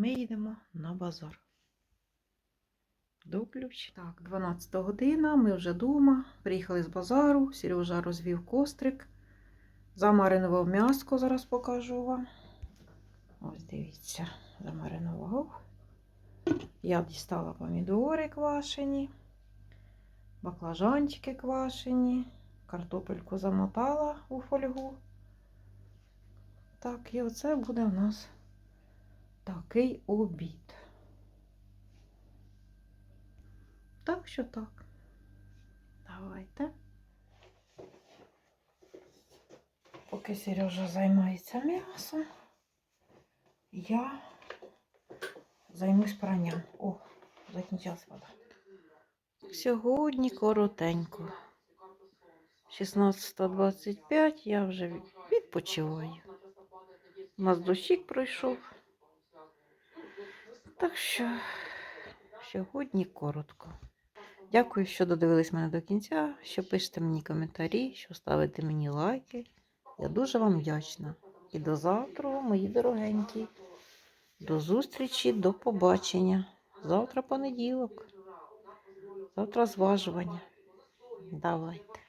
ми їдемо на базар. До ключ. Так, 12 година, ми вже вдома. Приїхали з базару. Сережа розвів кострик. Замаринував м'яско, зараз покажу вам. Ось дивіться, замаринував. Я дістала помідори квашені, баклажанчики квашені, картопельку замотала у фольгу. Так, і оце буде у нас такий обід. Так що так. Давайте. Поки Сережа займається м'ясом, я займусь пранням. О, закінчилась вода. Сьогодні коротенько. 16.25 я вже відпочиваю. У нас дощик пройшов. Так що сьогодні коротко. Дякую, що додивились мене до кінця, що пишете мені коментарі, що ставите мені лайки. Я дуже вам вдячна. І до завтра, мої дорогенькі. До зустрічі, до побачення. Завтра понеділок. Завтра зважування. Давайте.